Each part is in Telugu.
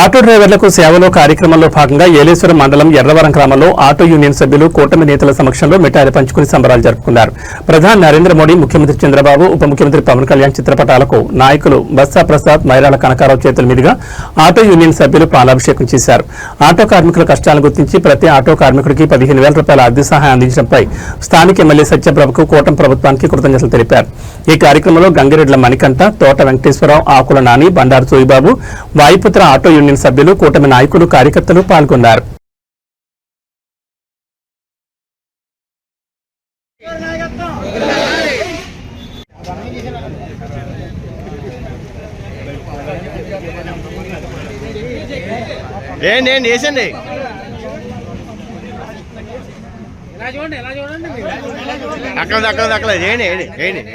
ఆటో డ్రైవర్లకు సేవలో కార్యక్రమంలో భాగంగా ఏలేశ్వరం మండలం ఎర్రవరం గ్రామంలో ఆటో యూనియన్ సభ్యులు కూటమి నేతల సమక్షంలో మిఠాయిలు పంచుకుని సంబరాలు జరుపుకున్నారు. ప్రధాని నరేంద్ర మోడీ ముఖ్యమంత్రి చంద్రబాబు ఉప ముఖ్యమంత్రి పవన్ కళ్యాణ్ చిత్రపటాలకు నాయకులు బస్సా ప్రసాద్ మైరాల కనకారావు చేతుల మీదుగా ఆటో యూనియన్ సభ్యులు పాలాభిషేకం చేశారు. ఆటో కార్మికుల కష్టాలను గుర్తించి ప్రతి ఆటో కార్మికుడికి పదిహేను వేల రూపాయల ఆర్థిక సహాయం అందించడంపై స్థానిక ఎమ్మెల్యే సత్యప్రభకు కూటమి ప్రభుత్వానికి కృతజ్ఞతలు తెలిపారు. ఈ కార్యక్రమంలో గంగిరెడ్ల మణికంఠ తోట వెంకటేశ్వరరావు ఆకుల నాని బండారు సూయిబాబు వాయుపుత్ర ఆటో యూనియన్ సభ్యులు కూటమి నాయకులు కార్యకర్తలు పాల్గొన్నారు. ఏంటి వేసండి. అక్కడ అక్కడ అక్కడ ఏంటి ఏంటి ఏంటి ఏంటి?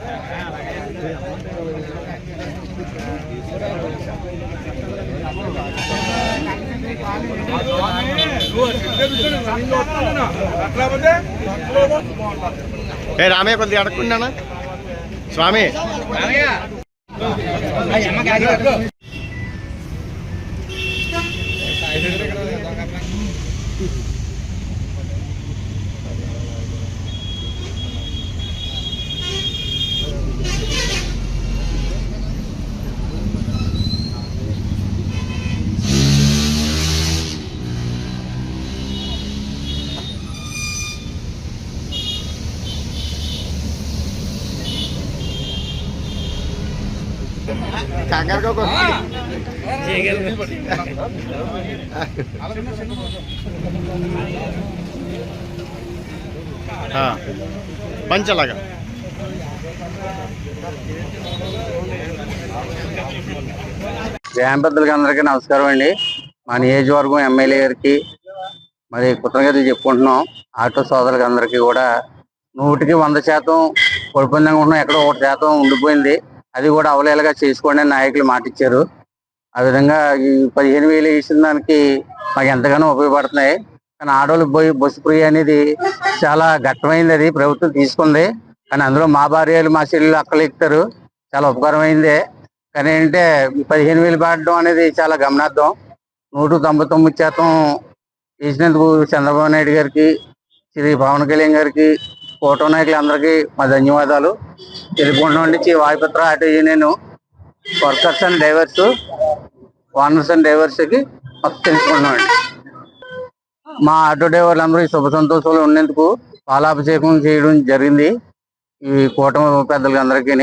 రామయ్య కొద్దిగా అడగకుండానా స్వామి. పంచలాగా. గ్రామ పెద్దలకి అందరికీ నమస్కారం అండి. మా నియోజకవర్గం ఎమ్మెల్యే గారికి మరి కృతజ్ఞతలు చెప్పుకుంటున్నాం. ఆటో సోదరులకి అందరికీ కూడా నూటికి వంద శాతం పొడిపోయిందని ఉంటున్నాం. ఎక్కడో ఒకటి శాతం ఉండిపోయింది. అది కూడా అవలేలుగా చేసుకోండి అని నాయకులు మాటిచ్చారు. ఆ విధంగా ఈ పదిహేను వేలు వేసిన దానికి మాకు ఎంతగానో ఉపయోగపడుతున్నాయి. కానీ ఆడవాళ్ళు పోయి బస్సు ఫ్రీ అనేది చాలా ఘట్టమైంది అది ప్రభుత్వం తీసుకుంది. కానీ అందులో మా భార్యలు మా చెల్లెలు అక్కలు ఎక్కుతారు. చాలా ఉపకారమైందే. కానీ ఏంటంటే పదిహేను వేలు పడడం అనేది చాలా గమనార్థం నూట తొంభై తొమ్మిది శాతం చేసినందుకు చంద్రబాబు నాయుడు గారికి శ్రీ పవన్ కళ్యాణ్ గారికి కూటమి నాయకులందరికీ మా ధన్యవాదాలు. తెలుపుకుంటున్నాం నుంచి Vayuputra auto union workers and drivers owners and డ్రైవర్స్కి మొత్తం తెలుసుకుంటున్నామండి మా ఆటో డ్రైవర్లు అందరూ శుభ సంతోషాలు ఉన్నందుకు పాలాభిషేకం చేయడం జరిగింది. ఈ కూటమి పెద్దలకి అందరికీ